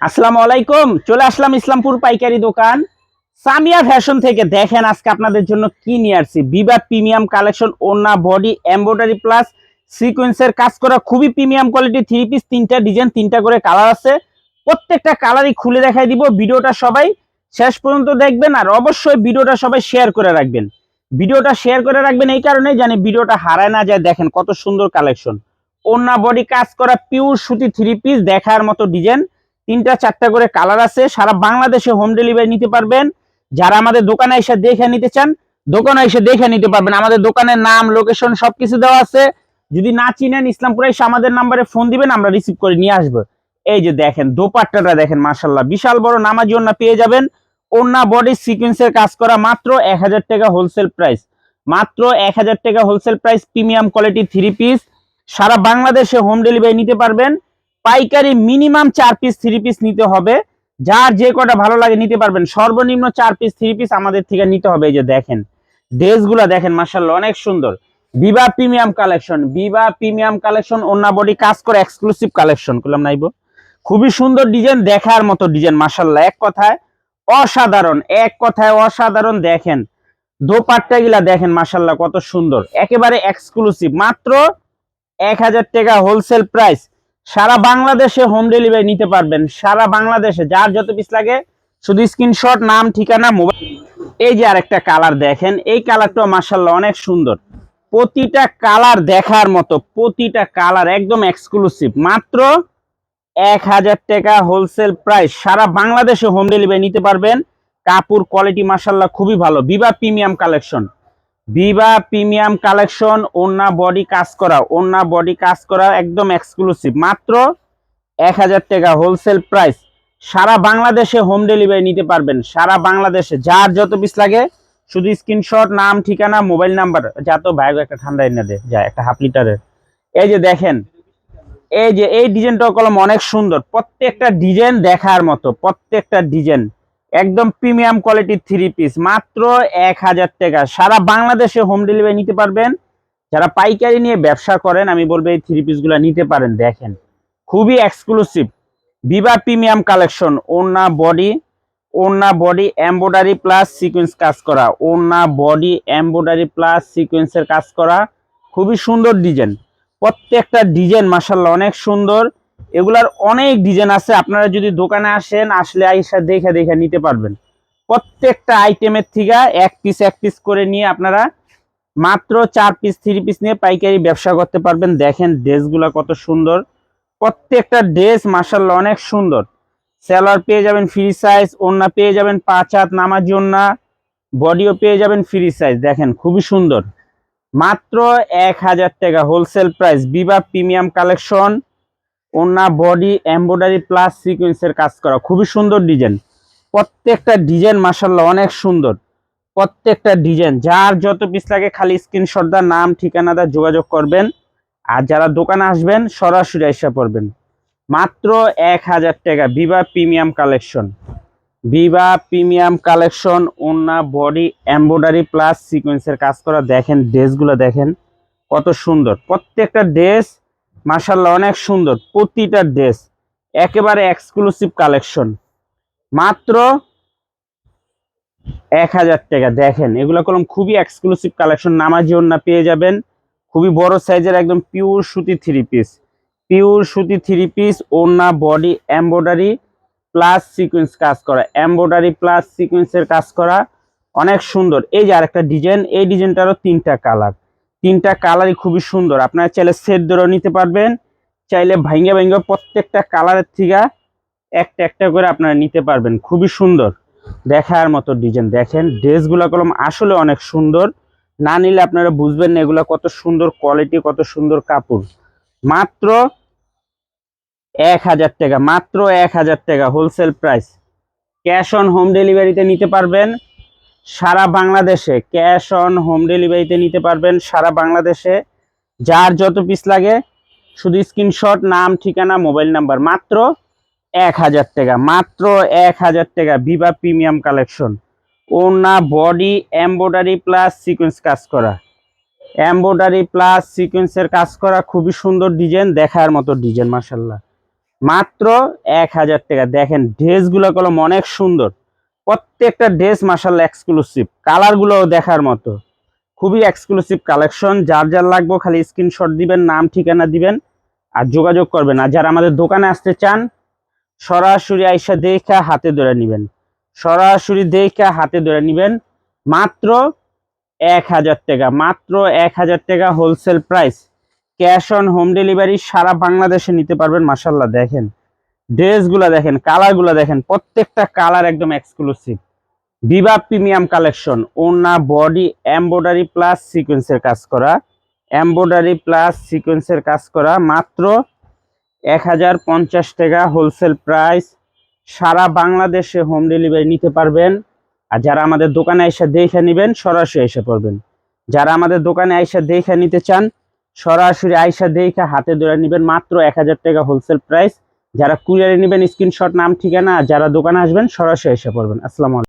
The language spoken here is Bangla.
আসসালামু আলাইকুম, চলে আসলাম ইসলামপুর পাইকারি দোকান। সামিয়া ফ্যাশন থেকে দেখেন আজকে আপনাদের জন্য কি নিয়ে আসছি। বিবা প্রিমিয়াম কালেকশন ওনা বডি, এমব্রয়ডারি প্লাস সিকোয়েন্সের কাজ করা খুবই প্রিমিয়াম কোয়ালিটি, থ্রি পিস, তিনটা ডিজাইন, তিনটা করে কালার আছে। প্রত্যেকটা কালারই খুলে দেখাই দিব, ভিডিওটা সবাই শেষ পর্যন্ত দেখবেন আর অবশ্যই ভিডিওটা সবাই শেয়ার করে রাখবেন। ভিডিওটা শেয়ার করে রাখবেন এই কারণে জানি ভিডিওটা হারায় না যায়, দেখেন কত সুন্দর কালেকশন। ওনা বডি কাজ করা পিওর সুতি থ্রি পিস, দেখার মতো ডিজাইন। তিনটা, চারটা করে কালার আছে। সারা বাংলাদেশে হোম ডেলিভারি নিতে পারবেন। যারা আমাদের দোকানে এসে দেখে নিতে চান, দোকানে এসে দেখে নিতে পারবেন। আমাদের দোকানের নাম লোকেশন সবকিছু দেওয়া আছে। যদি না চিনেন ইসলামপুরে এসে আমাদের নাম্বারে ফোন দিবেন, আমরা রিসিভ করে নিয়ে আসব। এই যে দেখেন, দোপাট্টাটা দেখেন মার্শাল্লাহ বিশাল বড় নামাজি ওন্না পেয়ে যাবেন। ওন্না বডি সিকোয়েন্সের কাজ করা মাত্র এক হাজার টাকা হোলসেল প্রাইস মাত্র এক হাজার টাকা wholesale price premium quality three piece সারা বাংলাদেশে হোম ডেলিভারি নিতে পারবেন। পাইকারি মিনিমাম চার পিস থ্রি পিস নিতে হবে। যার যে কটা ভালো লাগে নিতে পারবেন, সর্বনিম্ন চার পিস থ্রি পিস আমাদের থেকে নিতে হবে। এই যে দেখেন, ড্রেসগুলো দেখেন মার্শাল্লাহ অনেক সুন্দর। Biba premium collection Biba premium collection অন্য বডি কাজ করে এক্সক্লুসিভ কালেকশন। করলাম নাইব খুবই সুন্দর ডিজাইন, দেখার মতো ডিজাইন মার্শাল্লাহ এক কথায় অসাধারণ, এক কথায় অসাধারণ। দেখেন, দোপাট্টা গিলা দেখেন মার্শাল্লাহ কত সুন্দর। একেবারে এক্সক্লুসিভ মাত্র এক হাজার টাকা হোলসেল প্রাইস সারা বাংলাদেশে হোম ডেলিভারি নিতে পারবেন। সারা বাংলাদেশে যার যত পিস লাগে, শুধু স্ক্রিনশট নাম, ঠিকানা মোবাইল এই যে আরেকটা কালার দেখেন, এই কালারটা মার্শাল্লাহ অনেক সুন্দর। প্রতিটা কালার দেখার মতো, প্রতিটা কালার একদম এক্সক্লুসিভ মাত্র এক হাজার টাকা হোলসেল প্রাইস সারা বাংলাদেশে হোম ডেলিভারি নিতে পারবেন। কাপড় কোয়ালিটি মার্শাল্লাহ খুবই ভালো। Biba premium collection Biba premium collection ওন্না বডি কাজ করা ওন্না বডি কাজ করা একদম এক্সক্লুসিভ মাত্র এক হাজার টাকা হোলসেল প্রাইস সারা বাংলাদেশে হোম ডেলিভারি নিতে পারবেন। সারা বাংলাদেশে যার যত পিস লাগে, শুধু স্ক্রিনশট নাম, ঠিকানা মোবাইল নাম্বার যা তো ভাই একটা ঠান্ডা এনে দে, যা একটা হাফ লিটারের এই যে দেখেন, এই যে এই ডিজাইনটা কলম অনেক সুন্দর। প্রত্যেকটা ডিজাইন দেখার মতো, প্রত্যেকটা ডিজাইন একদম প্রিমিয়াম কোয়ালিটির থ্রি পিস, মাত্র এক হাজার টাকা। সারা বাংলাদেশে হোম ডেলিভারি নিতে পারবেন। যারা পাইকারি নিয়ে ব্যবসা করেন, আমি বলব এই থ্রি পিসগুলো নিতে পারেন, দেখেন। খুবই এক্সক্লুসিভ বিবা প্রিমিয়াম কালেকশন ওনা বডি ওনা বডি এমব্রয়ডারি প্লাস সিকোয়েন্স কাজ করা। ওনা বডি এমব্রয়ডারি প্লাস সিকোয়েন্সের কাজ করা। খুবই সুন্দর ডিজাইন প্রত্যেকটা ডিজাইন মাসাল্লাহ অনেক সুন্দর। এগুলার অনেক ডিজাইন আছে, আপনারা যদি দোকানে আসেন, আসলে আইসা দেখে দেখে নিতে পারবেন। প্রত্যেকটা আইটেমের থেকে এক পিস এক পিস করে নিয়ে আপনারা মাত্র চার পিস থ্রি পিস নিয়ে পাইকারি ব্যবসা করতে পারবেন। দেখেন ড্রেসগুলো কত সুন্দর। প্রত্যেকটা ড্রেস মাসাল্লাহ অনেক সুন্দর। সেলার পেয়ে যাবেন ফ্রি সাইজ ওন্না পেয়ে যাবেন পাঁচ হাত নামাজি ওন্না বডিও পেয়ে যাবেন ফ্রি সাইজ দেখেন খুবই সুন্দর। মাত্র এক হাজার টাকা wholesale price Biba premium collection. ওনা বডি এমব্রয়ডারি প্লাস সিকোয়েন্সের কাজ করা। খুবই সুন্দর ডিজাইন প্রত্যেকটা ডিজাইন মাসাল্লাহ অনেক সুন্দর। প্রত্যেকটা ডিজাইন যার যত পিস লাগে খালি স্ক্রিনশট দা নাম, ঠিকানা দা যোগাযোগ করবেন। আর যারা দোকানে আসবেন, সরাসরি এসে পড়বেন। মাত্র এক হাজার টাকা Biba premium collection Biba premium collection ওনা বডি এমব্রয়ডারি প্লাস সিকোয়েন্সের কাজ করা। দেখেন ড্রেসগুলো দেখেন, কত সুন্দর। প্রত্যেকটা ড্রেস মার্শাল্লাহ অনেক সুন্দর। প্রতিটা ড্রেস, একেবারে এক্সক্লুসিভ কালেকশন মাত্র এক হাজার টাকা। দেখেন, এগুলো কলম খুবই এক্সক্লুসিভ কালেকশন নামাজি ওন্না পেয়ে যাবেন। খুবই বড় সাইজের একদম পিওর সুতি থ্রি পিস পিওর সুতি থ্রি পিস ওন্না বডি এমব্রয়ডারি প্লাস সিকোয়েন্স কাজ করা। এমব্রয়ডারি প্লাস সিকোয়েন্সের কাজ করা। অনেক সুন্দর। এই যে আরেকটা ডিজাইন এই ডিজাইনটারও তিনটা কালার তিনটা কালারই খুবই সুন্দর। আপনারা চাইলে সেট ধরেও নিতে পারবেন, চাইলে ভাঙ্গে ভাঙ্গে প্রত্যেকটা কালারের থেকে একটা একটা করে আপনারা নিতে পারবেন। খুবই সুন্দর। দেখার মতো ডিজাইন দেখেন ড্রেসগুলো কলম আসলে অনেক সুন্দর। না নিলে আপনারা বুঝবেন না এগুলো কত সুন্দর কোয়ালিটি কত সুন্দর কাপড়। মাত্র এক হাজার টাকা, মাত্র এক হাজার টাকা wholesale price cash on home ডেলিভারিতে নিতে পারবেন। সারা বাংলাদেশে ক্যাশ অন হোম ডেলিভারিতে নিতে পারবেন সারা বাংলাদেশে। যার যত পিস লাগে, শুধু স্ক্রিনশট নাম, ঠিকানা মোবাইল নাম্বার মাত্র এক হাজার টাকা, মাত্র এক হাজার টাকা ভিভা প্রিমিয়াম কালেকশন ওনা বডি এমব্রয়ডারি প্লাস সিকোয়েন্স কাজ করা। এমব্রয়ডারি প্লাস সিকোয়েন্সের কাজ করা, খুবই সুন্দর ডিজাইন দেখার মতো ডিজাইন মাসাল্লাহ মাত্র এক হাজার টাকা। দেখেন ড্রেসগুলো কলম অনেক সুন্দর। প্রত্যেকটা ড্রেস মাসাল এক্সক্লুসিভ কালারগুলোও দেখার মতো। খুবই এক্সক্লুসিভ কালেকশন যার যার লাগবে খালি স্ক্রিনশট দিবেন, নাম, ঠিকানা দিবেন আর যোগাযোগ করবেন। আর যারা আমাদের দোকানে আসতে চান, সরাসরি আইসা দেখা হাতে ধরে নেবেন। সরাসরি দেখা হাতে ধরে নেবেন। মাত্র এক হাজার টাকা, মাত্র এক হাজার টাকা wholesale price cash on home delivery সারা বাংলাদেশে নিতে পারবেন মাসাল্লাহ দেখেন ড্রেসগুলো দেখেন, কালারগুলো দেখেন, প্রত্যেকটা কালার একদম এক্সক্লুসিভ বিভা প্রিমিয়াম কালেকশন ওনা বডি এমব্রয়ডারি প্লাস সিকোয়েন্সের কাজ করা। এমব্রয়ডারি প্লাস সিকোয়েন্সের কাজ করা, মাত্র এক হাজার পঞ্চাশ টাকা হোলসেল প্রাইস সারা বাংলাদেশে হোম ডেলিভারি নিতে পারবেন। আর যারা আমাদের দোকানে এসে দেখে নেবেন, সরাসরি এসে পড়বেন। যারা আমাদের দোকানে এসে দেখে নিতে চান, সরাসরি আইসা দেখে হাতে ধরে নেবেন, মাত্র এক হাজার টাকা হোলসেল প্রাইস যারা কুরিয়ারে নেবেন স্ক্রিনশট নাম ঠিকানা যারা দোকানে আসবেন সরাসরি এসে পড়বেন। আসসালামু